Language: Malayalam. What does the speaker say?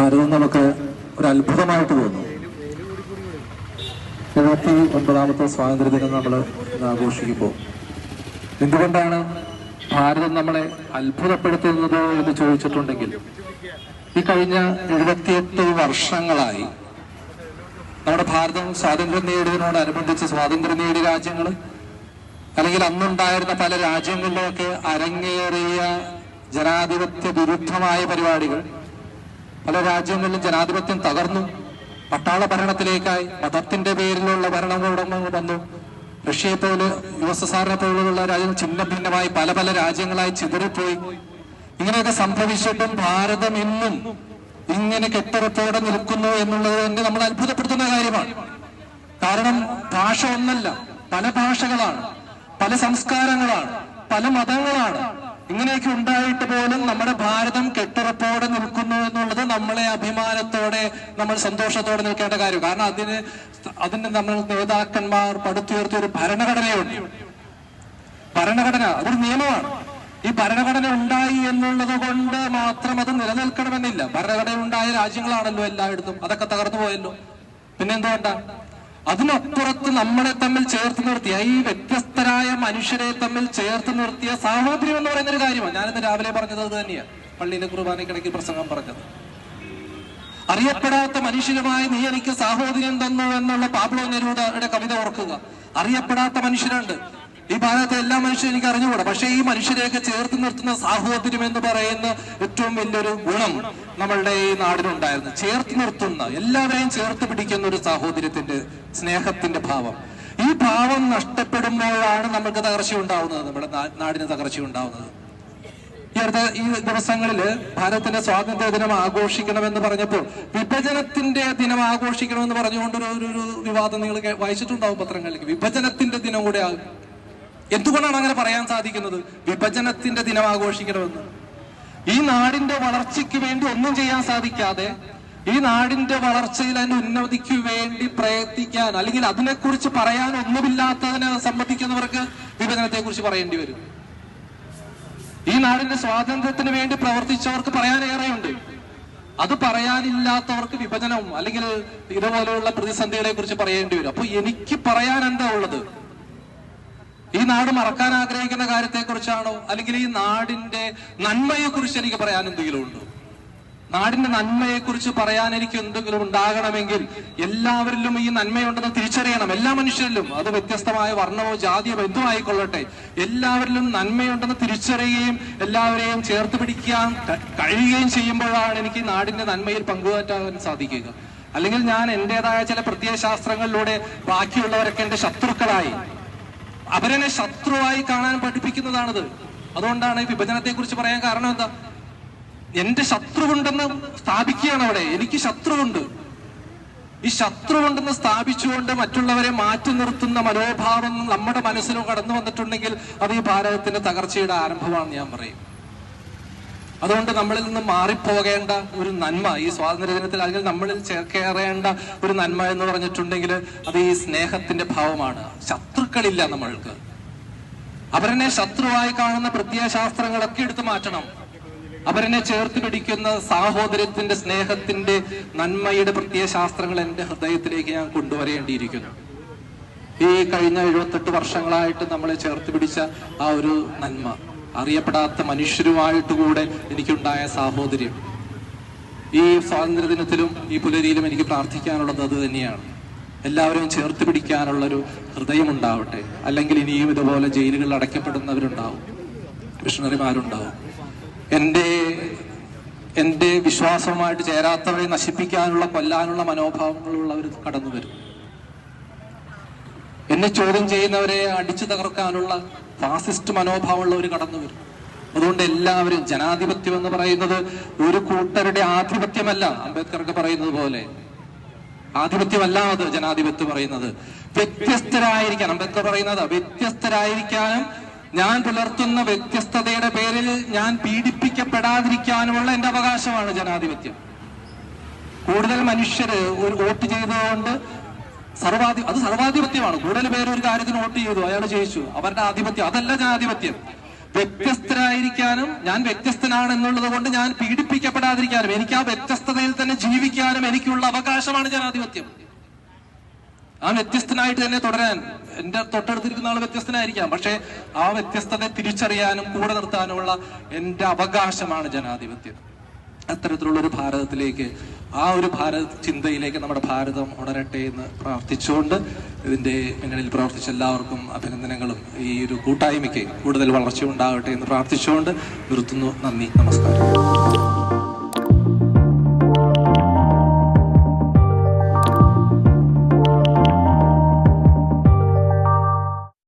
ഭാരതം നമുക്ക് ഒരു അത്ഭുതമായിട്ട് തോന്നുന്നു എഴുപത്തി ഒൻപതാമത്തെ സ്വാതന്ത്ര്യദിനം നമ്മൾ ഇന്ന് ആഘോഷിക്കുമ്പോൾ എന്തുകൊണ്ടാണ് ഭാരതം നമ്മളെ അത്ഭുതപ്പെടുത്തുന്നത് എന്ന് ചോദിച്ചിട്ടുണ്ടെങ്കിൽ ഈ കഴിഞ്ഞ എഴുപത്തിയെട്ട് വർഷങ്ങളായി നമ്മുടെ ഭാരതം സ്വാതന്ത്ര്യം നേടിയതിനോടനുബന്ധിച്ച് സ്വാതന്ത്ര്യം നേടിയ രാജ്യങ്ങൾ അല്ലെങ്കിൽ അന്നുണ്ടായിരുന്ന പല രാജ്യങ്ങളിലൊക്കെ അരങ്ങേറിയ ജനാധിപത്യ വിരുദ്ധമായ പരിപാടികൾ പല രാജ്യങ്ങളിലും ജനാധിപത്യം തകർന്നു. പട്ടാള ഭരണത്തിലേക്കായി മതത്തിന്റെ പേരിലുള്ള ഭരണകൂടങ്ങൾ വന്നു. റഷ്യയെ പോലെ യു എസ് എസ് ആറിനെ പോലുള്ള രാജ്യങ്ങൾ ചിഹ്ന ഭിന്നമായി പല പല രാജ്യങ്ങളായി ചിതറിപ്പോയി. ഇങ്ങനെയൊക്കെ സംഭവിച്ചിട്ടും ഭാരതം ഇന്നും ഇങ്ങനെ കെട്ടുറപ്പോടെ നിൽക്കുന്നു എന്നുള്ളത് തന്നെ നമ്മൾ അത്ഭുതപ്പെടുത്തുന്ന കാര്യമാണ്. കാരണം ഭാഷ ഒന്നല്ല പല ഭാഷകളാണ് പല സംസ്കാരങ്ങളാണ് പല മതങ്ങളാണ്. ഇങ്ങനെയൊക്കെ ഉണ്ടായിട്ട് പോലും നമ്മുടെ ഭാരതം കെട്ടുറപ്പോടെ നിൽക്കുന്നു എന്നുള്ളത് നമ്മളെ അഭിമാനത്തോടെ നമ്മൾ സന്തോഷത്തോടെ നിൽക്കേണ്ട കാര്യം. കാരണം അതിന് അതിന് നമ്മൾ നേതാക്കന്മാർ പടുത്തുയർത്തിയ ഒരു ഭരണഘടനയുണ്ട്. ഭരണഘടന അതൊരു നിയമമാണ്. ഈ ഭരണഘടന ഉണ്ടായി എന്നുള്ളത് കൊണ്ട് മാത്രം അത് നിലനിൽക്കണമെന്നില്ല. ഭരണഘടന ഉണ്ടായ രാജ്യങ്ങളാണല്ലോ എല്ലായിടത്തും. അതൊക്കെ തകർന്നു പോയല്ലോ. പിന്നെ എന്തുകൊണ്ടാ? അതിനപ്പുറത്ത് നമ്മളെ തമ്മിൽ ചേർത്ത് നിർത്തിയ ഈ വ്യത്യസ്തരായ മനുഷ്യരെ തമ്മിൽ ചേർത്ത് നിർത്തിയ സാഹോദര്യം എന്ന് പറയുന്ന ഒരു കാര്യമാണ്. ഞാനിന്ന് രാവിലെ പറഞ്ഞത് അത് തന്നെയാണ് പള്ളിയിലെ കുർബാനക്കിടയ്ക്ക് പ്രസംഗം പറഞ്ഞത്. അറിയപ്പെടാത്ത മനുഷ്യരുമായി നീ എനിക്ക് സാഹോദര്യം തന്നു എന്നുള്ള പാബ്ലോ നെരൂഡയുടെ കവിത ഓർക്കുക. അറിയപ്പെടാത്ത മനുഷ്യരുണ്ട്. ഈ ഭാഗത്തെ എല്ലാ മനുഷ്യരും എനിക്ക് അറിഞ്ഞുകൂടാ. പക്ഷേ ഈ മനുഷ്യരെയൊക്കെ ചേർത്ത് നിർത്തുന്ന സാഹോദര്യം എന്ന് പറയുന്ന ഏറ്റവും വലിയൊരു ഗുണം നമ്മളുടെ ഈ നാടിനുണ്ടായിരുന്നു. ചേർത്ത് നിർത്തുന്ന എല്ലാവരെയും ചേർത്ത് പിടിക്കുന്ന ഒരു സാഹോദര്യത്തിന്റെ സ്നേഹത്തിന്റെ ഭാവം. ഈ ഭാവം നഷ്ടപ്പെടുമ്പോഴാണ് നമുക്ക് തകർച്ച ഉണ്ടാവുന്നത് നമ്മുടെ നാടിന് തകർച്ച ഉണ്ടാവുന്നത്. ഈ അടുത്ത ഈ ദിവസങ്ങളിൽ ഭാരതത്തിന്റെ സ്വാതന്ത്ര്യ ദിനം ആഘോഷിക്കണമെന്ന് പറഞ്ഞപ്പോൾ വിഭജനത്തിന്റെ ദിനം ആഘോഷിക്കണമെന്ന് പറഞ്ഞുകൊണ്ട് ഒരു ഒരു വിവാദം നിങ്ങൾ വായിച്ചിട്ടുണ്ടാവും പത്രങ്ങളിലേക്ക്. വിഭജനത്തിന്റെ ദിനം കൂടെ എന്തുകൊണ്ടാണ് അങ്ങനെ പറയാൻ സാധിക്കുന്നത്? വിഭജനത്തിന്റെ ദിനം ആഘോഷിക്കണമെന്ന് ഈ നാടിന്റെ വളർച്ചയ്ക്ക് വേണ്ടി ഒന്നും ചെയ്യാൻ സാധിക്കാതെ ഈ നാടിന്റെ വളർച്ചയിൽ അതിന്റെ ഉന്നതിക്ക് വേണ്ടി പ്രയത്നിക്കാൻ അല്ലെങ്കിൽ അതിനെക്കുറിച്ച് പറയാൻ ഒന്നുമില്ലാത്തതിനെ സംബന്ധിക്കുന്നവർക്ക് വിഭജനത്തെ കുറിച്ച് പറയേണ്ടി വരും. ഈ നാടിന്റെ സ്വാതന്ത്ര്യത്തിന് വേണ്ടി പ്രവർത്തിച്ചവർക്ക് പറയാനേറെയുണ്ട് അത് പറയാനില്ലാത്തവർക്ക് വിഭജനം അല്ലെങ്കിൽ ഇതുപോലെയുള്ള പ്രതിസന്ധികളെ കുറിച്ച് പറയേണ്ടി വരും. അപ്പൊ എനിക്ക് പറയാൻ എന്താ ഉള്ളത്? ഈ നാട് മറക്കാൻ ആഗ്രഹിക്കുന്ന കാര്യത്തെക്കുറിച്ചാണോ? അല്ലെങ്കിൽ ഈ നാടിന്റെ നന്മയെക്കുറിച്ച് എനിക്ക് പറയാൻ എന്തെങ്കിലും ഉണ്ടോ നാടിന്റെ നന്മയെക്കുറിച്ച് പറയാൻ എനിക്ക് എന്തെങ്കിലും ഉണ്ടാകണമെങ്കിൽ എല്ലാവരിലും ഈ നന്മയുണ്ടെന്ന് തിരിച്ചറിയണം. എല്ലാ മനുഷ്യരിലും അത് വ്യത്യസ്തമായ വർണമോ ജാതിയോ എന്തുമായിക്കൊള്ളട്ടെ എല്ലാവരിലും നന്മയുണ്ടെന്ന് തിരിച്ചറിയുകയും എല്ലാവരെയും ചേർത്ത് പിടിക്കാൻ കഴിയുകയും ചെയ്യുമ്പോഴാണ് എനിക്ക് നാടിന്റെ നന്മയിൽ പങ്കുപറ്റാൻ സാധിക്കുക. അല്ലെങ്കിൽ ഞാൻ എന്റേതായ ചില പ്രത്യയശാസ്ത്രങ്ങളിലൂടെ ബാക്കിയുള്ളവരൊക്കെ എന്റെ ശത്രുക്കളായി. അവരെന്നെ ശത്രുവായി കാണാൻ പഠിപ്പിക്കുന്നതാണത്. അതുകൊണ്ടാണ് ഈ വിഭജനത്തെ കുറിച്ച് പറയാൻ കാരണം എന്താ? എന്റെ ശത്രുവുണ്ടെന്ന് സ്ഥാപിക്കുകയാണ് അവിടെ. എനിക്ക് ശത്രുവുണ്ട്. ഈ ശത്രുവുണ്ടെന്ന് സ്ഥാപിച്ചുകൊണ്ട് മറ്റുള്ളവരെ മാറ്റി നിർത്തുന്ന മനോഭാവം നമ്മുടെ മനസ്സിലും കടന്നു വന്നിട്ടുണ്ടെങ്കിൽ അത് ഈ ഭാരതത്തിന്റെ തകർച്ചയുടെ ആരംഭമാണെന്ന് ഞാൻ പറയും. അതുകൊണ്ട് നമ്മളിൽ നിന്ന് മാറിപ്പോകേണ്ട ഒരു നന്മ ഈ സ്വാതന്ത്ര്യ ദിനത്തിൽ അല്ലെങ്കിൽ നമ്മളിൽ ചേർക്കേറേണ്ട ഒരു നന്മ എന്ന് പറഞ്ഞിട്ടുണ്ടെങ്കിൽ അത് ഈ സ്നേഹത്തിന്റെ ഭാവമാണ്. ശത്രുക്കളില്ല നമ്മൾക്ക്. അവരനെ ശത്രുവായി കാണുന്ന പ്രത്യയശാസ്ത്രങ്ങളൊക്കെ എടുത്തു മാറ്റണം. അവരനെ ചേർത്ത് പിടിക്കുന്ന സാഹോദര്യത്തിന്റെ സ്നേഹത്തിന്റെ നന്മയുടെ പ്രത്യയശാസ്ത്രങ്ങൾ എന്റെ ഹൃദയത്തിലേക്ക് ഞാൻ കൊണ്ടുവരേണ്ടിയിരിക്കുന്നു. ഈ കഴിഞ്ഞ എഴുപത്തെട്ട് വർഷങ്ങളായിട്ട് നമ്മളെ ചേർത്ത് പിടിച്ച ആ ഒരു നന്മ. അറിയപ്പെടാത്ത മനുഷ്യരുമായിട്ട് കൂടെ എനിക്കുണ്ടായ സാഹോദര്യം. ഈ സ്വാതന്ത്ര്യദിനത്തിലും ഈ പുലരിയിലും എനിക്ക് പ്രാർത്ഥിക്കാനുള്ളത് അത് തന്നെയാണ്. എല്ലാവരും ചേർത്ത് പിടിക്കാനുള്ളൊരു ഹൃദയമുണ്ടാവട്ടെ. അല്ലെങ്കിൽ ഇനിയും ഇതുപോലെ ജയിലുകളിൽ അടയ്ക്കപ്പെടുന്നവരുണ്ടാവും. മിഷണറിമാരുണ്ടാവും എന്റെ എന്റെ വിശ്വാസവുമായിട്ട് ചേരാത്തവരെ നശിപ്പിക്കാനുള്ള കൊല്ലാനുള്ള മനോഭാവങ്ങളുള്ളവർ കടന്നു വരും. എന്നെ ചോദ്യം ചെയ്യുന്നവരെ അടിച്ചു തകർക്കാനുള്ള ഫാസിസ്റ്റ് മനോഭാവമുള്ളവർ കടന്നു വരും. അതുകൊണ്ട് എല്ലാവരും ജനാധിപത്യം എന്ന് പറയുന്നത് ഒരു കൂട്ടരുടെ ആധിപത്യമല്ല. അംബേദ്കർക്ക് പറയുന്നത് പോലെ. ആധിപത്യമല്ല അത് ജനാധിപത്യം പറയുന്നത്. വ്യത്യസ്തരായിരിക്കാൻ അംബേദ്കർ പറയുന്നത് വ്യത്യസ്തരായിരിക്കാനും ഞാൻ പുലർത്തുന്ന വ്യത്യസ്തതയുടെ പേരിൽ ഞാൻ പീഡിപ്പിക്കപ്പെടാതിരിക്കാനുമുള്ള എന്റെ അവകാശമാണ് ജനാധിപത്യം. കൂടുതൽ മനുഷ്യര് ഒരു വോട്ട് ചെയ്തതുകൊണ്ട് സർവാധി അത് സർവാധിപത്യമാണ്. കൂടുതൽ പേര് ഒരു കാര്യത്തിന് വോട്ട് ചെയ്തു. അയാൾ ജയിച്ചു. അവരുടെ ആധിപത്യം. അതല്ല ജനാധിപത്യം. വ്യത്യസ്തരായിരിക്കാനും ഞാൻ വ്യത്യസ്തനാണ് എന്നുള്ളത് കൊണ്ട് ഞാൻ പീഡിപ്പിക്കപ്പെടാതിരിക്കാനും എനിക്ക് ആ വ്യത്യസ്തതയിൽ തന്നെ ജീവിക്കാനും എനിക്കുള്ള അവകാശമാണ് ജനാധിപത്യം. ആ വ്യത്യസ്തനായിട്ട് തന്നെ തുടരാൻ എന്റെ തൊട്ടടുത്തിരിക്കുന്ന ആൾ വ്യത്യസ്തനായിരിക്കാം. പക്ഷെ ആ വ്യത്യസ്തത തിരിച്ചറിയാനും കൂടെ നിർത്താനുമുള്ള എന്റെ അവകാശമാണ് ജനാധിപത്യം. അത്തരത്തിലുള്ള ഒരു ഭാരതത്തിലേക്ക് ആ ഒരു ഭാരത ചിന്തയിലേക്ക് നമ്മുടെ ഭാരതം ഉണരട്ടെ എന്ന് പ്രാർത്ഥിച്ചുകൊണ്ട് ഇതിന്റെ മുന്നണിയിൽ പ്രവർത്തിച്ച എല്ലാവർക്കും അഭിനന്ദനങ്ങളും. ഈ ഒരു കൂട്ടായ്മയ്ക്ക് കൂടുതൽ വളർച്ച ഉണ്ടാകട്ടെ എന്ന് പ്രാർത്ഥിച്ചുകൊണ്ട് നിർത്തുന്നു. നന്ദി. നമസ്കാരം.